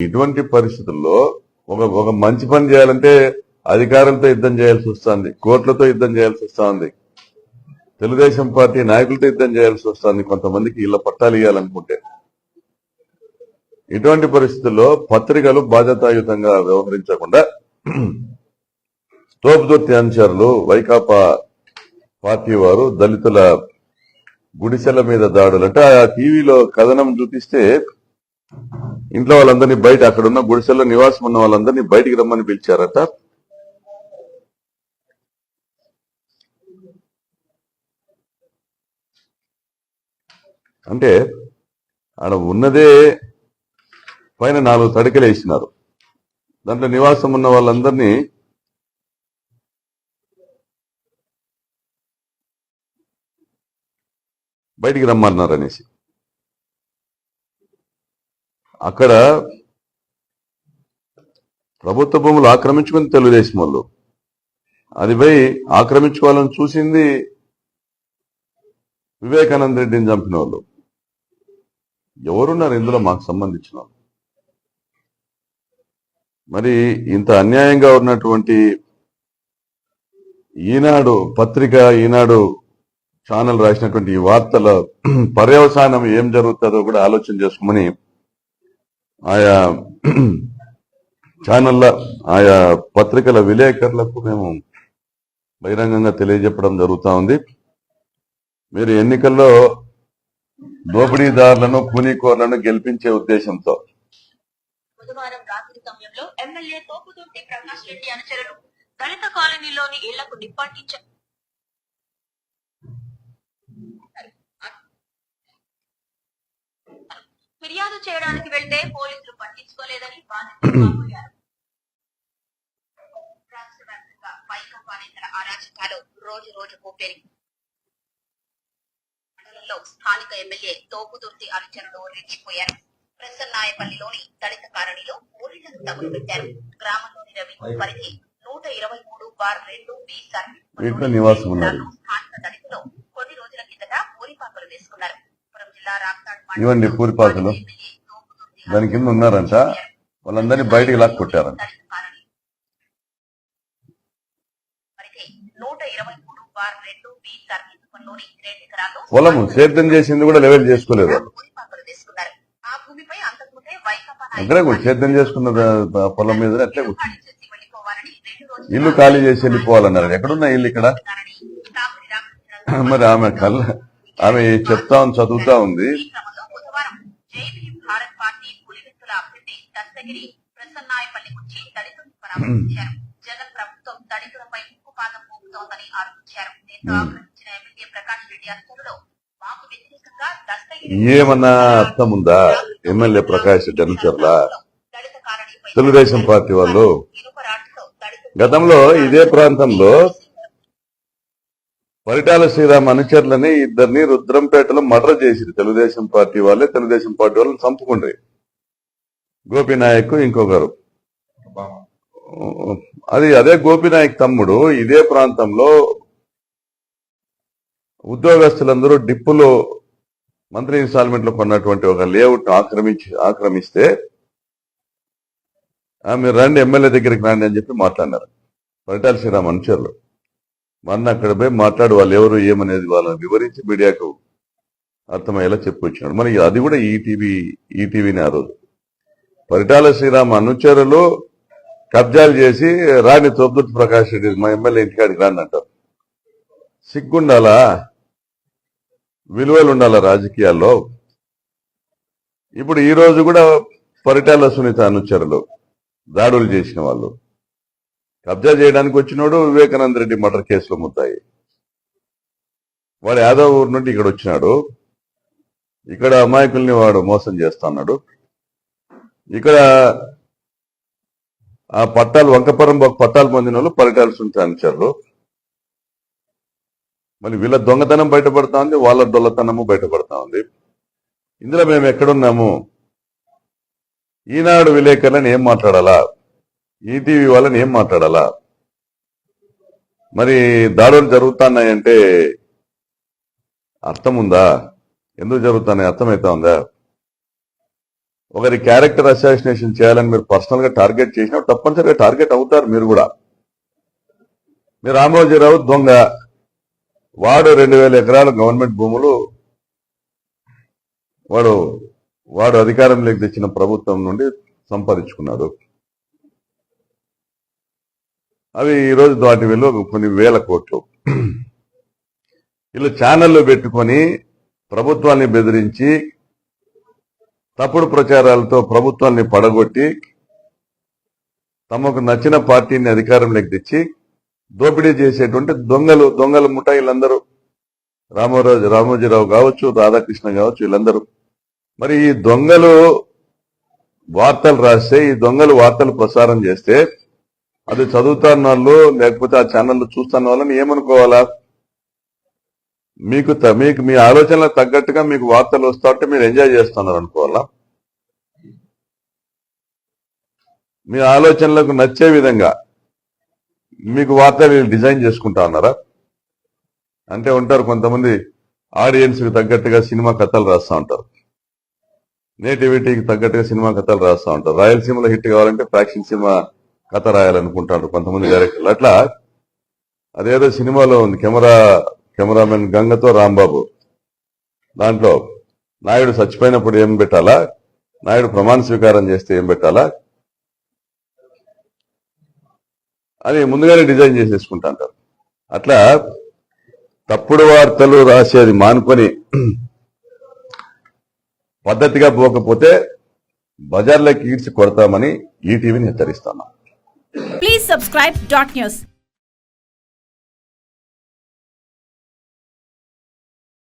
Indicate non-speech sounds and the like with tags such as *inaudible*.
ఇటువంటి పరిస్థితుల్లో ఒక ఒక మంచి పని చేయాలంటే అధికారులతో యుద్ధం చేయాల్సి వస్తుంది కోర్టులతో యుద్ధం చేయాల్సి వస్తుంది తెలుగుదేశం పార్టీ నాయకులతో యుద్ధం చేయాల్సి వస్తుంది కొంతమందికి ఇళ్ళ పట్టాలు ఇవ్వాలనుకుంటే ఇటువంటి పరిస్థితుల్లో పత్రికలు బాధ్యతాయుతంగా వ్యవహరించకుండా తోపుదొత్తి అనుచరులు వైకాపా పార్టీ వారు దళితుల గుడిసెల మీద దాడులు. అంటే ఆ టీవీలో కథనం చూపిస్తే ఇంట్లో వాళ్ళందరినీ బయట అక్కడ ఉన్న గుడిసెల్లో నివాసం ఉన్న వాళ్ళందరినీ బయటికి రమ్మని పిలిచారట. అంటే ఆడ ఉన్నదే పైన నాలుగు తడికలు వేసినారు. దాంట్లో నివాసం ఉన్న వాళ్ళందరినీ బయటికి రమ్మన్నారు అనేసి అక్కడ ప్రభుత్వ భూములు ఆక్రమించుకుని తెలుగుదేశం వాళ్ళు. అది పోయి ఆక్రమించుకోవాలని చూసింది వివేకానంద రెడ్డిని చంపిన వాళ్ళు. ఎవరున్నారు ఇందులో మాకు సంబంధించిన మరి ఇంత అన్యాయంగా ఉన్నటువంటి ఈనాడు పత్రిక ఈనాడు ఛానల్ రాసినటువంటి ఈ వార్తల *clears throat* పర్యవసానం ఏం జరుగుతుందో కూడా ఆలోచన చేసుకోమని ఆయా ఛానళ్ళ ఆయా పత్రికల విలేకరులకు మేము బహిరంగంగా తెలియజెప్పడం జరుగుతూ ఉంది. మీరు ఎన్నికల్లో దోపిడీదారులను కూలీకోర్లను గెలిపించే ఉద్దేశంతో. బుధవారం రాత్రి సమయంలో ఎమ్మెల్యే తోపుదుర్తి ప్రకాష్ రెడ్డి అనుచరులు దళిత కాలనీలోని ఇళ్ళకు నిప్పంటించారు చేయడానికి వెళ్తే పోలీసులు పట్టించుకోలేదని బాధితులు *clears throat* వాపోయారు. రాష్ట్ర వ్యాప్తంగా వైకాపా నేతల అరాచకాలు రోజు రోజుకు పెరిగి మండలంలో స్థానిక ఎమ్మెల్యే తోపుదుర్తి అనుచరులు రెచ్చిపోయారు ప్రసన్నాయపల్లిలోని దళిత కాలనీలో ఊరిళ్ళను తగులుపెట్టారు గ్రామంలోని రవి పరిధి నూట ఇరవై మూడు బార్ రెండు బి. స్థానిక దళితులు కొన్ని రోజుల కిందట పూరిపాకలు వేసుకున్నారు పురం జిల్లా ఇవ్వండి పూరిపాకలు. దాని కింద ఉన్నారంట. వాళ్ళందరినీ బయటికి రెండు ఎకరాల్లో పొలము సేద్యం చేసింది కూడా లెవెల్ చేసుకోలేదు అక్కడే కూడా సేద్యం చేసుకున్న పొలం మీద అట్లే ఇల్లు ఖాళీ చేసి వెళ్ళిపోవాలన్నారు. ఎక్కడున్నా ఇల్లు ఇక్కడ? మరి ఆమె కళ్ళ ఆమె చెప్తా ఉంది చదువుతా ఉంది. అభ్యర్థి దస్తగిరి ప్రసన్నాయపల్లి నుంచి దళితులను పరామర్శించారు. జగన్ ప్రభుత్వం దళితులపై ఉక్కుపాదం మోపుతోందని ఆరోపించారు. దీంతో ఆగ్రహించిన ఎమ్మెల్యే ప్రకాష్ రెడ్డి అధికారులు మాకు వ్యతిరేకంగా దస్తగిరి ఏమన్నా అర్థం ఉందా? ఎమ్మెల్యే ప్రకాష్ రెడ్డి అనుచరులా తెలుగుదేశం పార్టీ వాళ్ళు? గతంలో ఇదే ప్రాంతంలో పరిటాల శ్రీరామ్ అనుచరులని ఇద్దరిని రుద్రంపేటలో మర్డర్ చేసిరు తెలుగుదేశం పార్టీ వాళ్ళే తెలుగుదేశం పార్టీ వాళ్ళని చంపుకుండ్రి. గోపీనాయక్ ఇంకొకరు. అది అదే గోపీనాయక్ తమ్ముడు. ఇదే ప్రాంతంలో ఉద్యోగస్తులందరూ డిప్పులో మంత్రి ఇన్స్టాల్మెంట్లో కొన్నటువంటి ఒక లేఅవుట్ ఆక్రమించి ఆక్రమిస్తే "ఆ, మీరు రండి ఎమ్మెల్యే దగ్గరికి రండి అని చెప్పి మాట్లాడినారు. పరిటాల శ్రీరామ్ అనుచరులు. మొన్న అక్కడ పోయి మాట్లాడు వాళ్ళు ఎవరు ఏమనేది వాళ్ళని వివరించి మీడియాకు అర్థమయ్యేలా చెప్పొచ్చినాడు. మరి అది కూడా ఈటీవీ ఈటీవీని ఆ రోజు. పరిటాల శ్రీరామ్ అనుచరులు కబ్జాలు చేసి రాణి తోపుదుర్తి ప్రకాష్ రెడ్డి మా ఎమ్మెల్యే ఇంటికాడికి రాని అంటారు. సిగ్గుండాలా? విలువలు ఉండాలా రాజకీయాల్లో? ఇప్పుడు ఈ రోజు కూడా పరిటాల సునీత అనుచరులు దాడులు చేసిన వాళ్ళు. కబ్జా చేయడానికి వచ్చినోడు వివేకానంద రెడ్డి మర్డర్ కేసులో ముద్దాయి. వాడు యాదవ్ ఊరు నుండి ఇక్కడ వచ్చినాడు. ఇక్కడ అమాయకుల్ని వాడు మోసం చేస్తున్నాడు ఇక్కడ ఆ పట్టాలు వంకపురం ఒక పట్టాలు పొందిన వాళ్ళు పరిటాలు సునీత మళ్ళీ వీళ్ళ దొంగతనం బయటపడతా ఉంది వాళ్ళ దొల్లతనము బయటపడతా ఉంది ఇందులో మేము ఎక్కడున్నాము? ఈనాడు విలేకరులను ఏం మాట్లాడాలా? ఈటీవీ వాళ్ళని ఏం మాట్లాడాలా? మరి దాడులు జరుగుతున్నాయంటే అర్థం ఉందా? ఎందుకు జరుగుతున్నాయి? అర్థమవుతా ఉందా? ఒకరి క్యారెక్టర్ అసాసినేషన్ చేయాలని మీరు పర్సనల్గా టార్గెట్ చేసినా తప్పనిసరిగా టార్గెట్ అవుతారు మీరు కూడా. మీరు రామోజీరావు దొంగ. వాడు రెండు వేల ఎకరాల గవర్నమెంట్ భూములు వాడు వాడు అధికారంలోకి తెచ్చిన ప్రభుత్వం నుండి సంపాదించుకున్నాడు. అవి ఈరోజు వాటి విలువ కొన్ని వేల కోట్లు. వీళ్ళు ఛానల్లో పెట్టుకొని ప్రభుత్వాన్ని బెదిరించి తప్పుడు ప్రచారాలతో ప్రభుత్వాన్ని పడగొట్టి తమకు నచ్చిన పార్టీని అధికారంలోకి తెచ్చి దోపిడీ చేసేటువంటి దొంగలు దొంగల ముఠా వీళ్ళందరూ రామరాజు రామోజీరావు కావచ్చు రాధాకృష్ణ కావచ్చు వీళ్ళందరూ. మరి ఈ దొంగలు వార్తలు రాస్తే ఈ దొంగలు వార్తలు ప్రసారం చేస్తే అది చదువుతాన్న వాళ్ళు లేకపోతే ఆ ఛానల్ చూస్తున్న వాళ్ళని ఏమనుకోవాలా? మీకు త- మీకు మీ ఆలోచనలకు తగ్గట్టుగా మీకు వార్తలు వస్తా మీరు ఎంజాయ్ చేస్తున్నారు అనుకోవాలా మీ ఆలోచనలకు నచ్చే విధంగా మీకు వార్తలు డిజైన్ చేసుకుంటా ఉన్నారా? అంటే ఉంటారు కొంతమంది ఆడియన్స్కి తగ్గట్టుగా సినిమా కథలు రాస్తా ఉంటారు. నేటివిటీకి తగ్గట్టుగా సినిమా కథలు రాస్తా ఉంటారు. రాయలసీమలో హిట్ కావాలంటే ఫ్యాక్షన్ సినిమా కథ రాయాలనుకుంటారు కొంతమంది డైరెక్టర్లు. అట్లా అదేదో సినిమాలో ఉంది కెమెరా కెమెరామెన్ గంగతో రాంబాబు. దాంట్లో నాయుడు చచ్చిపోయినప్పుడు ఏం పెట్టాలా? నాయుడు ప్రమాణ స్వీకారం చేస్తే ఏం పెట్టాలా? అని ముందుగానే డిజైన్ చేసేసుకుంటా అంటారు. అట్లా తప్పుడు వార్తలు రాసేది మానుకొని పద్ధతిగా పోకపోతే బజార్లోకి ఈడ్చి కొడతామని ఈటీవీని హెచ్చరిస్తాను. Please subscribe dot news